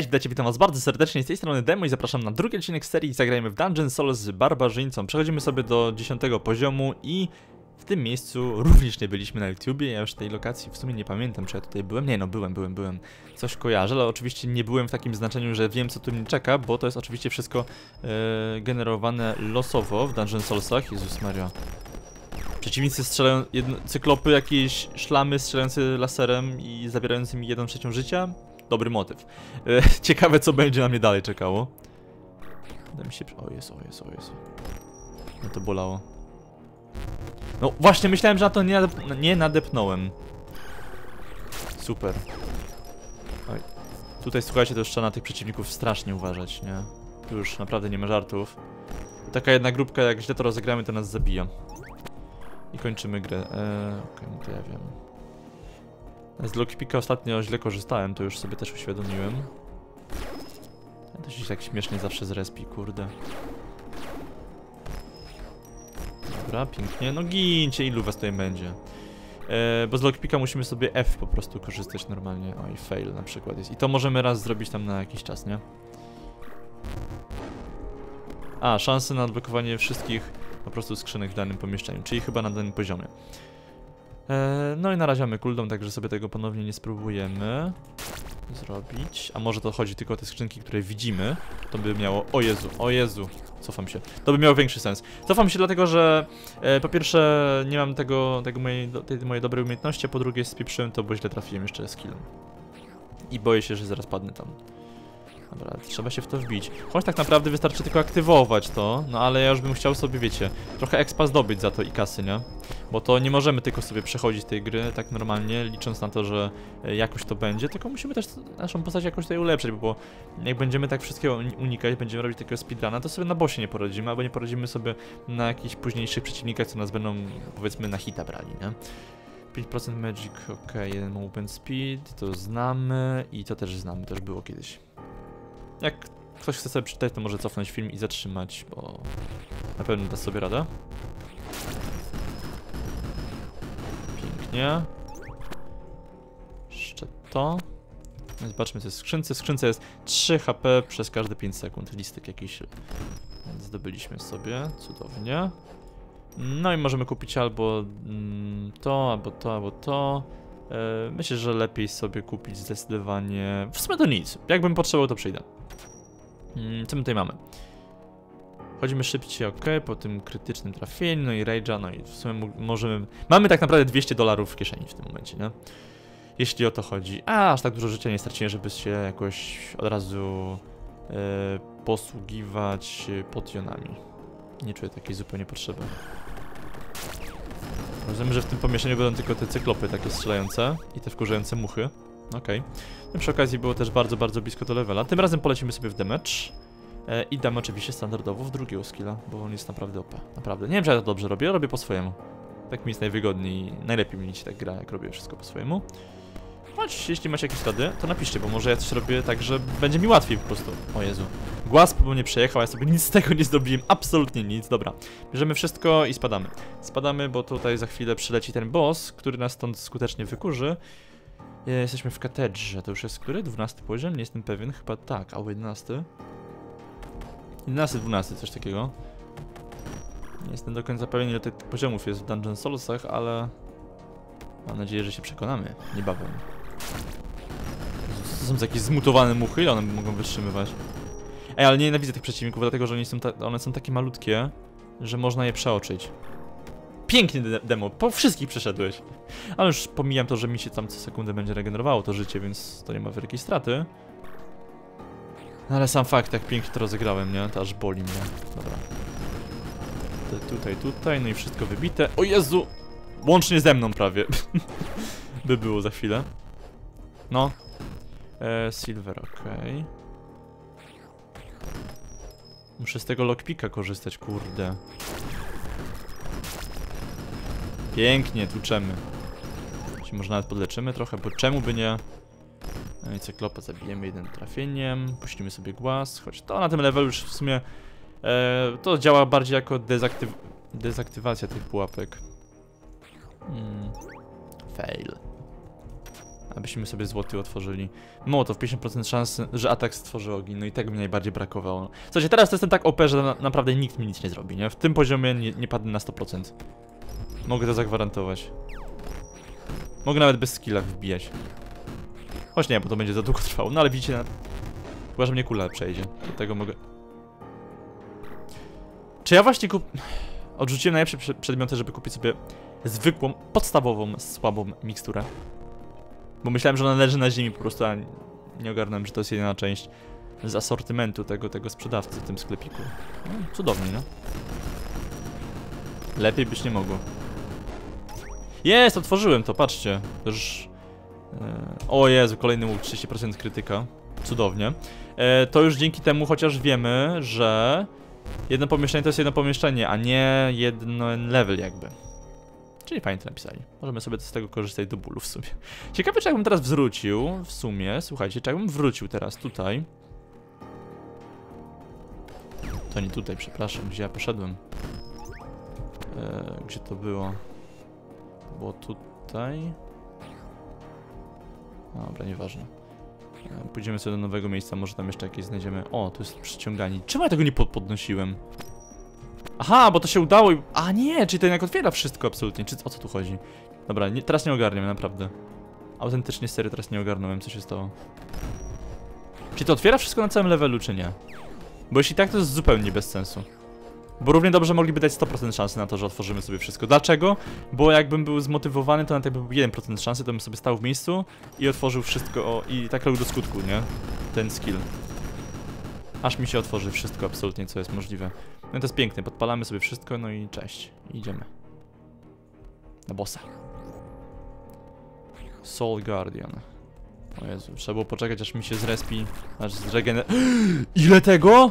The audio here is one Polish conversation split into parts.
Cześć, witajcie, witam was bardzo serdecznie, z tej strony Demo i zapraszam na drugi odcinek serii Zagrajmy w Dungeon Souls z barbarzyńcą. Przechodzimy sobie do 10 poziomu i w tym miejscu również nie byliśmy na YouTubie, ja już tej lokacji w sumie nie pamiętam, czy ja tutaj byłem. Nie no, byłem, byłem, byłem. Coś kojarzę, ale oczywiście nie byłem w takim znaczeniu, że wiem co tu mnie czeka, bo to jest oczywiście wszystko e, generowane losowo w Dungeon Soulsach. Jezus Maria. Przeciwnicy strzelają, jedno, cyklopy, jakieś szlamy strzelające laserem i zabierające mi jedną trzecią życia. Dobry motyw. E, ciekawe co będzie na mnie dalej czekało. Uda mi się... O jest, o jest, o jest. No to bolało. No właśnie, myślałem, że na to nie, nadep nie nadepnąłem. Super. Oj. Tutaj słuchajcie, to już trzeba na tych przeciwników strasznie uważać, nie? Tu już naprawdę nie ma żartów. Taka jedna grupka, jak źle to rozegramy, to nas zabija. I kończymy grę. Eee, okej, okay, no to ja wiem. Z Lockpicka ostatnio źle korzystałem, to już sobie też uświadomiłem. To się tak śmiesznie zawsze z respi, kurde. Dobra, pięknie. No gincie, ilu was tutaj będzie? E, bo z lockpicka musimy sobie F po prostu korzystać normalnie. O i fail na przykład jest. I to możemy raz zrobić tam na jakiś czas, nie? A, szanse na odblokowanie wszystkich po prostu skrzynek w danym pomieszczeniu, czyli chyba na danym poziomie. E, no i na razie mamy cooldown, także sobie tego ponownie nie spróbujemy zrobić. A może to chodzi tylko o te skrzynki, które widzimy? To by miało... O Jezu, o Jezu. Cofam się. To by miało większy sens. Cofam się dlatego, że e, po pierwsze nie mam tego, tego mojej, tej mojej dobrej umiejętności, a po drugie spieprzyłem to, bo źle trafiłem jeszcze skillem. I boję się, że zaraz padnę tam. Dobra, trzeba się w to wbić. Choć tak naprawdę wystarczy tylko aktywować to, no ale ja już bym chciał sobie, wiecie, trochę expa zdobyć za to i kasy, nie? Bo to nie możemy tylko sobie przechodzić tej gry tak normalnie, licząc na to, że e, jakoś to będzie, tylko musimy też naszą postać jakoś tutaj ulepszyć, bo jak będziemy tak wszystkiego unikać, będziemy robić takiego speedruna, to sobie na bossie nie poradzimy, albo nie poradzimy sobie na jakichś późniejszych przeciwnikach, co nas będą, powiedzmy, na hita brali, nie? 5% magic, ok, 1 movement speed, to znamy i to też znamy, też było kiedyś. Jak ktoś chce sobie przeczytać, to może cofnąć film i zatrzymać, bo na pewno da sobie radę. Pięknie. Jeszcze to. No zobaczmy co jest w skrzynce. W skrzynce jest 3 HP przez każde 5 sekund. Listek jakiś. Zdobyliśmy sobie. Cudownie. No i możemy kupić albo mm, to, albo to, albo to. E, myślę, że lepiej sobie kupić zdecydowanie... W sumie to nic. Jakbym potrzebował, to przyjdę. Mm, co my tutaj mamy? Chodzimy szybciej, ok, po tym krytycznym trafieniu, no i rage'a, no i w sumie możemy... Mamy tak naprawdę 200 dolarów w kieszeni w tym momencie, nie? Jeśli o to chodzi. A, aż tak dużo życia nie straciłem, żeby się jakoś od razu e, posługiwać potionami. Nie czuję takiej zupełnie potrzeby. Rozumiem, że w tym pomieszczeniu będą tylko te cyklopy takie strzelające i te wkurzające muchy. Okej. Okay. No przy okazji było też bardzo, bardzo blisko do levela. Tym razem polecimy sobie w damage. E, I damy oczywiście standardowo w drugiego skilla, bo on jest naprawdę OP. Naprawdę. Nie wiem, czy ja to dobrze robię, robię po swojemu. Tak mi jest najwygodniej, najlepiej mi się tak gra, jak robię wszystko po swojemu. Choć jeśli macie jakieś ślady, to napiszcie, bo może ja coś robię tak, że będzie mi łatwiej po prostu. O Jezu. Głaz po mnie przejechał, ja sobie nic z tego nie zdobiłem, absolutnie nic. Dobra, bierzemy wszystko i spadamy. Spadamy, bo tutaj za chwilę przyleci ten boss, który nas stąd skutecznie wykurzy. Jesteśmy w katedrze, to już jest który? 12 poziom? Nie jestem pewien, chyba tak, albo 11. 11, 12, coś takiego. Nie jestem do końca pewien ile tych poziomów jest w Dungeon Soulsach, ale... Mam nadzieję, że się przekonamy niebawem. To są jakieś zmutowane muchy, ile one mogą wytrzymywać? Ej, ale nie nienawidzę tych przeciwników, dlatego że są one są takie malutkie, że można je przeoczyć. Pięknie de demo, po wszystkich przeszedłeś. Ale już pomijam to, że mi się tam co sekundę będzie regenerowało to życie, więc to nie ma wielkiej straty. No ale sam fakt, jak pięknie to rozegrałem, nie? To aż boli mnie. Dobra. To tutaj, tutaj, no i wszystko wybite. O Jezu! Łącznie ze mną prawie. by było za chwilę. No. E, silver, okej. Okay. Muszę z tego lockpicka korzystać, kurde. Pięknie, tłuczemy. Czy może nawet podleczymy trochę, bo czemu by nie? No i cyklopa zabijemy jednym trafieniem, puścimy sobie głaz, choć to na tym levelu już w sumie e, to działa bardziej jako dezaktyw dezaktywacja tych pułapek. Hmm. Fail. Abyśmy sobie złoty otworzyli. Mołotow, 50% szans, że atak stworzy ogień, no i tego mi najbardziej brakowało. Słuchajcie, teraz to jestem tak OP, że na, naprawdę nikt mi nic nie zrobi, nie? W tym poziomie nie, nie padnę na 100%. Mogę to zagwarantować. Mogę nawet bez skilla wbijać. Choć nie, bo to będzie za długo trwało, no ale widzicie, na... chyba, że mnie kula przejdzie. Do tego mogę... Czy ja właśnie kup... Odrzuciłem najlepsze prze- przedmioty, żeby kupić sobie zwykłą, podstawową, słabą miksturę. Bo myślałem, że ona leży na ziemi po prostu, a nie ogarnąłem, że to jest jedyna część z asortymentu tego, tego sprzedawcy w tym sklepiku. No, cudownie, no. Lepiej być nie mogło. Jest, otworzyłem to, patrzcie. To już... E, o Jezu, kolejny łuk, 30% krytyka. Cudownie. E, to już dzięki temu chociaż wiemy, że jedno pomieszczenie to jest jedno pomieszczenie, a nie jeden level jakby. Czyli fajnie to napisali. Możemy sobie z tego korzystać do bólu w sumie. Ciekawe, czy jakbym teraz wrócił, w sumie, słuchajcie, czy jakbym wrócił teraz tutaj. To nie tutaj, przepraszam, gdzie ja poszedłem. E, gdzie to było? Było tutaj. Dobra, nieważne. Pójdziemy sobie do nowego miejsca, może tam jeszcze jakieś znajdziemy. O, tu jest przyciąganie. Czemu ja tego nie pod podnosiłem? Aha, bo to się udało i... A nie, czyli to jednak otwiera wszystko absolutnie. Czy o co tu chodzi? Dobra, nie, teraz nie ogarniam, naprawdę. Autentycznie serio teraz nie ogarnąłem, co się stało. Czy to otwiera wszystko na całym levelu, czy nie? Bo jeśli tak, to jest zupełnie bez sensu. Bo równie dobrze mogliby dać 100% szansy na to, że otworzymy sobie wszystko. Dlaczego? Bo jakbym był zmotywowany, to nawet jakby był 1% szansy, to bym sobie stał w miejscu i otworzył wszystko o, i tak robił do skutku, nie? Ten skill. Aż mi się otworzy wszystko absolutnie, co jest możliwe. No to jest piękne, podpalamy sobie wszystko, no i cześć. Idziemy. Na bossa. Soul Guardian. O Jezu, trzeba było poczekać aż mi się zrespi, aż zregener... Ile tego?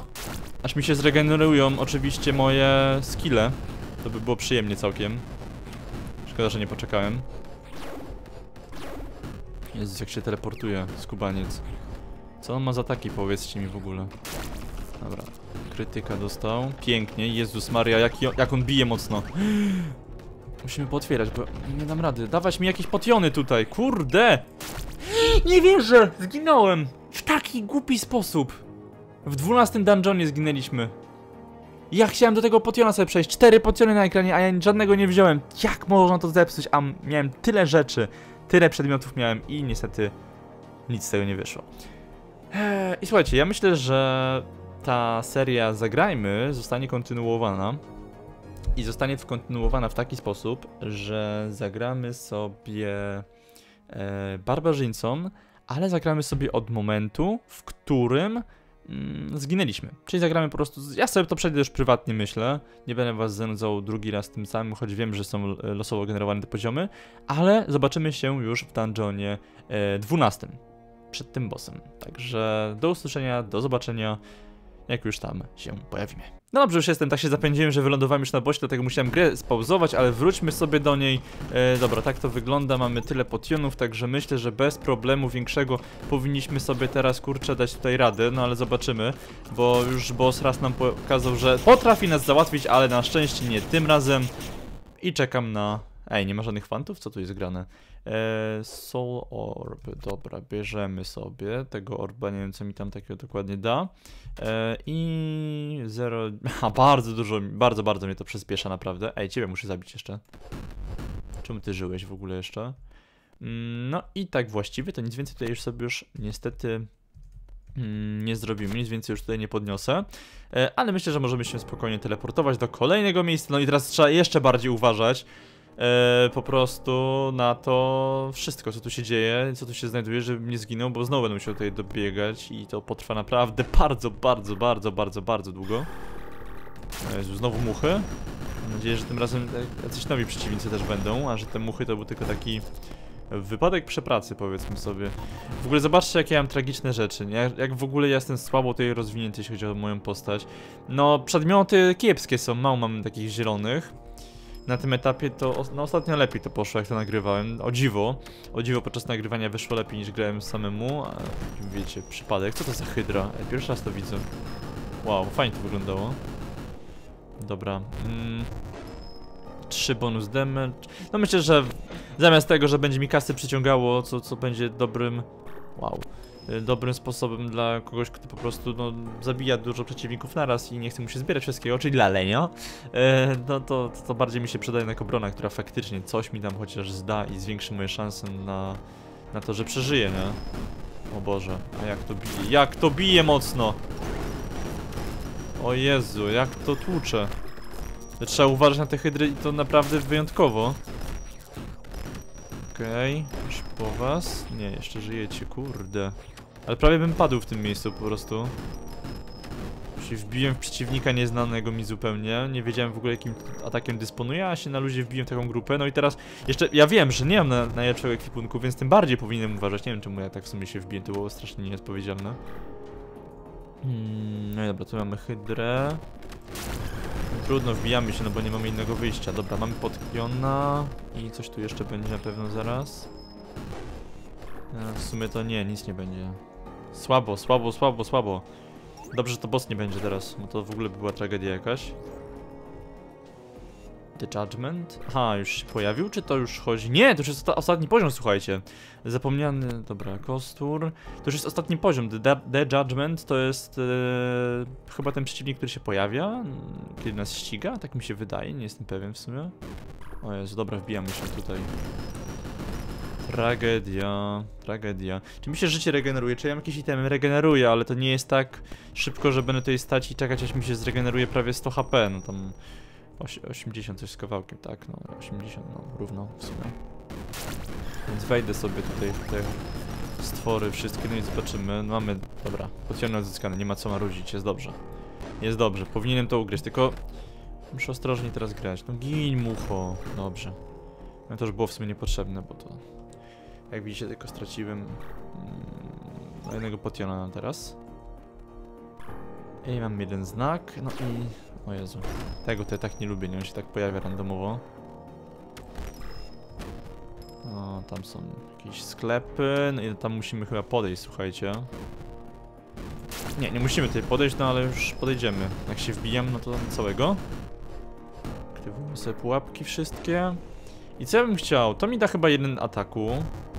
Aż mi się zregenerują oczywiście moje skille. To by było przyjemnie całkiem. Szkoda, że nie poczekałem. Jezus, jak się teleportuje, skubaniec. Co on ma za taki, powiedzcie mi w ogóle. Dobra, krytyka dostał. Pięknie, Jezus Maria, jaki on, jak on bije mocno. Musimy potwierać, bo nie dam rady. Dawać mi jakieś potiony tutaj, kurde! Nie wierzę! Zginąłem! W taki głupi sposób! W 12 dungeonie zginęliśmy. Ja chciałem do tego potiona sobie przejść. Cztery potiony na ekranie, a ja żadnego nie wziąłem. Jak można to zepsuć? A miałem tyle rzeczy, tyle przedmiotów miałem i niestety nic z tego nie wyszło. Eee, I słuchajcie, ja myślę, że ta seria Zagrajmy zostanie kontynuowana. I zostanie kontynuowana w taki sposób, że zagramy sobie barbarzyńcą, ale zagramy sobie od momentu, w którym mm, zginęliśmy. Czyli zagramy po prostu. Ja sobie to przejdę już prywatnie, myślę. Nie będę was zanudzał drugi raz tym samym, choć wiem, że są e, losowo generowane te poziomy, ale zobaczymy się już w dungeonie e, 12 przed tym bossem. Także do usłyszenia, do zobaczenia, jak już tam się pojawimy. No dobrze, już jestem, tak się zapędziłem, że wylądowałem już na bosie, dlatego musiałem grę spauzować, ale wróćmy sobie do niej. E, dobra, tak to wygląda, mamy tyle potionów, także myślę, że bez problemu większego powinniśmy sobie teraz, kurczę, dać tutaj radę, no ale zobaczymy, bo już boss raz nam pokazał, że potrafi nas załatwić, ale na szczęście nie tym razem. I czekam na... Ej, nie ma żadnych fantów? Co tu jest grane? Eee, Soul Orb, dobra, bierzemy sobie tego orba, nie wiem co mi tam takiego dokładnie da. Eee, I zero. A bardzo dużo, bardzo, bardzo mnie to przyspiesza naprawdę. Ej, ciebie muszę zabić jeszcze. Czemu ty żyłeś w ogóle jeszcze? Mm, No i tak właściwie to nic więcej tutaj już sobie już niestety mm, nie zrobimy, nic więcej już tutaj nie podniosę. E, ale myślę, że możemy się spokojnie teleportować do kolejnego miejsca. No i teraz trzeba jeszcze bardziej uważać e, po prostu na to wszystko, co tu się dzieje, co tu się znajduje, żebym nie zginął, bo znowu będę musiał tutaj dobiegać i to potrwa naprawdę bardzo, bardzo, bardzo, bardzo, bardzo długo. O Jezu, znowu muchy. Mam nadzieję, że tym razem e, jacyś nowi przeciwnicy też będą, a że te muchy to był tylko taki wypadek przepracy, powiedzmy sobie. W ogóle zobaczcie, jakie ja mam tragiczne rzeczy? Jak, jak w ogóle ja jestem słabo tutaj rozwinięty, jeśli chodzi o moją postać. No, przedmioty kiepskie są, mało mam takich zielonych. Na tym etapie to no, ostatnio lepiej to poszło, jak to nagrywałem. O dziwo. O dziwo podczas nagrywania wyszło lepiej niż grałem samemu. A, wiecie, przypadek. Co to za hydra? Pierwszy raz to widzę. Wow, fajnie to wyglądało. Dobra. Mm. 3 bonus damage. No myślę, że zamiast tego, że będzie mi kasy przyciągało, co, co będzie dobrym... Wow. Y, Dobrym sposobem dla kogoś, kto po prostu no, zabija dużo przeciwników naraz i nie chce mu się zbierać wszystkiego, czyli dla lenio, e, no to, to, bardziej mi się przydaje jako brona, która faktycznie coś mi tam chociaż zda i zwiększy moje szanse na, na to, że przeżyję, nie? O Boże, a jak to bije? Jak to bije mocno! O Jezu, jak to tłucze. Trzeba uważać na te hydry i to naprawdę wyjątkowo. Okej, już po was. Nie, jeszcze żyjecie, kurde. Ale prawie bym padł w tym miejscu po prostu. Się wbiłem w przeciwnika nieznanego mi zupełnie. Nie wiedziałem w ogóle jakim atakiem dysponuję, a się na luzie wbiłem w taką grupę. No i teraz jeszcze, ja wiem, że nie mam na, najlepszego ekwipunku, więc tym bardziej powinienem uważać. Nie wiem czemu ja tak w sumie się wbiłem, to było strasznie nieodpowiedzialne. Hmm, no i dobra, tu mamy hydrę. Trudno, wbijamy się, no bo nie mamy innego wyjścia. Dobra, mamy podkiona i coś tu jeszcze będzie na pewno zaraz. E, w sumie to nie, nic nie będzie. Słabo, słabo, słabo, słabo. Dobrze, że to boss nie będzie teraz, bo to w ogóle by była tragedia jakaś. The Judgment? Aha, już się pojawił, czy to już chodzi? Nie, to już jest osta- ostatni poziom, słuchajcie. Zapomniany, dobra, kostur. To już jest ostatni poziom. The, The Judgment to jest e, chyba ten przeciwnik, który się pojawia, kiedy nas ściga, tak mi się wydaje, nie jestem pewien w sumie. O Jezu, dobra, wbijamy się tutaj. Tragedia, tragedia. Czy mi się życie regeneruje? Czy ja mam jakieś itemy? Regeneruje, ale to nie jest tak szybko, że będę tutaj stać i czekać, aż mi się zregeneruje prawie 100 HP, no tam... oś- 80 coś z kawałkiem, tak, no 80, no równo w sumie. Więc wejdę sobie tutaj w te stwory wszystkie, no i zobaczymy. No mamy, dobra, potiony odzyskane, nie ma co marudzić, jest dobrze. Jest dobrze, powinienem to ugryźć, tylko muszę ostrożnie teraz grać. No gin, mucho, dobrze. No to już było w sumie niepotrzebne, bo to... Jak widzicie, tylko straciłem mm, jednego potiona na teraz. I mam jeden znak, no i... O Jezu, tego to ja tak nie lubię, nie? On się tak pojawia randomowo. O, tam są jakieś sklepy, no i tam musimy chyba podejść, słuchajcie. Nie, nie musimy tutaj podejść, no ale już podejdziemy. Jak się wbijam, no to całego. Aktywujemy sobie pułapki wszystkie. I co ja bym chciał? To mi da chyba jeden ataku.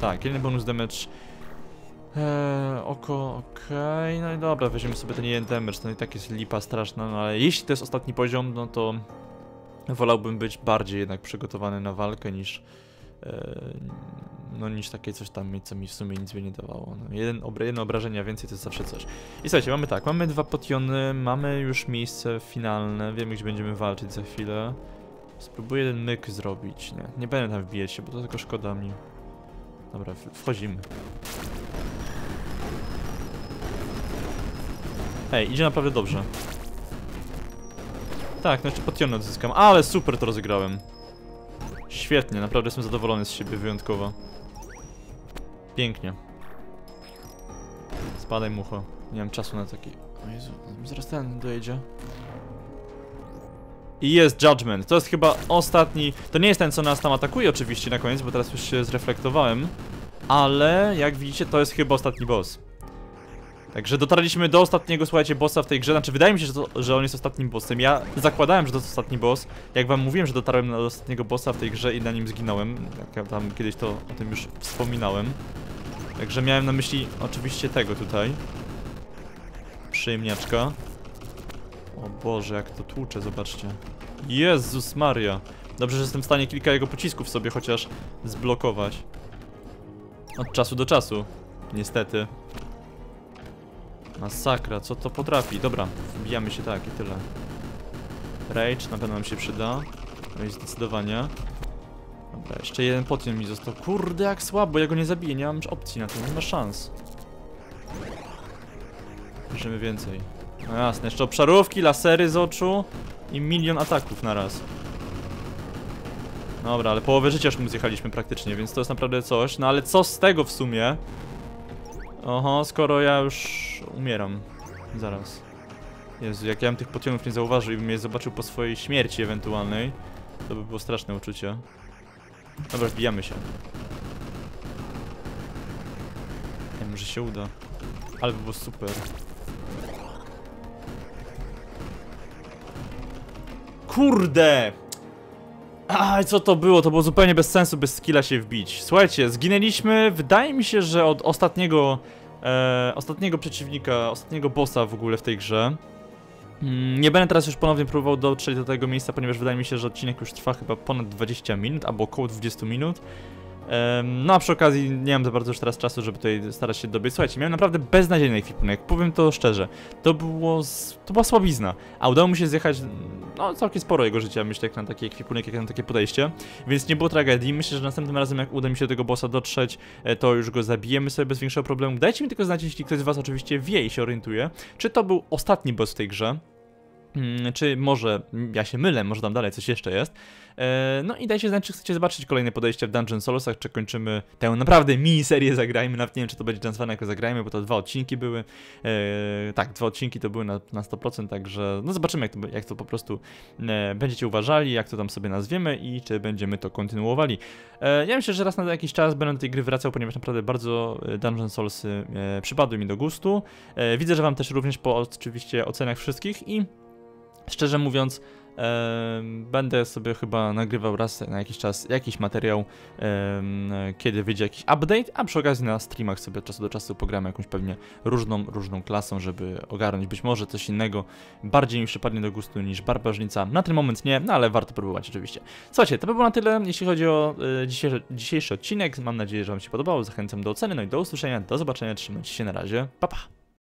Tak, jeden bonus damage. Eee, oko, okej, no i dobra, weźmiemy sobie ten jeden damage, to i tak jest lipa straszna, no ale jeśli to jest ostatni poziom, no to wolałbym być bardziej jednak przygotowany na walkę niż eee, no niż takie coś tam co mi w sumie nic by nie dawało. No, jeden obra jedno obrażenia więcej to jest zawsze coś. I słuchajcie, mamy tak, mamy dwa potiony, mamy już miejsce finalne, wiemy gdzie będziemy walczyć za chwilę. Spróbuję jeden myk zrobić, nie, nie będę tam wbijać się, bo to tylko szkoda mi. Dobra, wchodzimy. Ej, idzie naprawdę dobrze. Tak, no jeszcze potiony odzyskam, ale super to rozegrałem. Świetnie, naprawdę jestem zadowolony z siebie wyjątkowo. Pięknie. Spadaj mucho. Nie mam czasu na taki... O Jezu, zaraz ten dojedzie. I jest Judgment. To jest chyba ostatni... To nie jest ten, co nas tam atakuje oczywiście na koniec, bo teraz już się zreflektowałem. Ale, jak widzicie, to jest chyba ostatni boss. Także dotarliśmy do ostatniego, słuchajcie, bossa w tej grze. Znaczy, wydaje mi się, że, to, że on jest ostatnim bossem. Ja zakładałem, że to jest ostatni boss. Jak wam mówiłem, że dotarłem do ostatniego bossa w tej grze i na nim zginąłem. Jak ja tam kiedyś to o tym już wspominałem. Także miałem na myśli oczywiście tego tutaj. Przyjemniaczka. O Boże, jak to tłucze, zobaczcie. Jezus Maria. Dobrze, że jestem w stanie kilka jego pocisków sobie chociaż zblokować. Od czasu do czasu. Niestety. Masakra, co to potrafi? Dobra, wbijamy się tak i tyle. Rage na pewno nam się przyda. No i zdecydowanie. Dobra, jeszcze jeden potion mi został. Kurde, jak słabo, ja go nie zabiję, nie mam opcji na to, nie ma szans. Bierzemy więcej. No jasne, jeszcze obszarówki, lasery z oczu i milion ataków na raz. Dobra, ale połowę życia już mu zjechaliśmy praktycznie, więc to jest naprawdę coś. No ale co z tego w sumie? Oho, skoro ja już umieram. Zaraz. Jezu, jak ja bym tych potionów nie zauważył i bym je zobaczył po swojej śmierci ewentualnej, to by było straszne uczucie. Dobra, wbijamy się. Nie wiem, że się uda. Ale by było super. Kurde! Aj, co to było? To było zupełnie bez sensu, bez skilla się wbić. Słuchajcie, zginęliśmy, wydaje mi się, że od ostatniego, e, ostatniego przeciwnika, ostatniego bossa w ogóle w tej grze. Mm, Nie będę teraz już ponownie próbował dotrzeć do tego miejsca, ponieważ wydaje mi się, że odcinek już trwa chyba ponad 20 minut, albo około 20 minut. No a przy okazji nie mam za bardzo już teraz czasu, żeby tutaj starać się dobiec. Słuchajcie, miałem naprawdę beznadziejny ekwipunek, powiem to szczerze. To było, to była słabizna, a udało mi się zjechać, no całkiem sporo jego życia, myślę, jak na taki ekwipunek, jak na takie podejście. Więc nie było tragedii, myślę, że następnym razem jak uda mi się do tego bossa dotrzeć, e, to już go zabijemy sobie bez większego problemu. Dajcie mi tylko znać, jeśli ktoś z was oczywiście wie i się orientuje, czy to był ostatni boss w tej grze, Czy może mm, ja się mylę, może tam dalej coś jeszcze jest. E, No i dajcie znać, czy chcecie zobaczyć kolejne podejście w Dungeon Solosach, czy kończymy tę naprawdę miniserię Zagrajmy. Nawet nie wiem, czy to będzie nazwane jako Zagrajmy, bo to dwa odcinki były. E, tak, dwa odcinki to były na, na 100%, także no zobaczymy, jak to, jak to po prostu e, będziecie uważali, jak to tam sobie nazwiemy i czy będziemy to kontynuowali. Ja myślę, że raz na jakiś czas będę do tej gry wracał, ponieważ naprawdę bardzo Dungeon Soulsy przypadły mi do gustu. Widzę, że wam też również po oczywiście ocenach wszystkich i Szczerze mówiąc, będę sobie chyba nagrywał raz na jakiś czas jakiś materiał, kiedy wyjdzie jakiś update, a przy okazji na streamach sobie od czasu do czasu pogramy jakąś pewnie różną, różną klasą, żeby ogarnąć być może coś innego, bardziej mi przypadnie do gustu niż barbarzyńca. Na ten moment nie, no ale warto próbować oczywiście. Słuchajcie, to by było na tyle, jeśli chodzi o e, dzisiejszy, dzisiejszy odcinek. Mam nadzieję, że Wam się podobało. Zachęcam do oceny, no i do usłyszenia, do zobaczenia, trzymajcie się na razie, pa pa!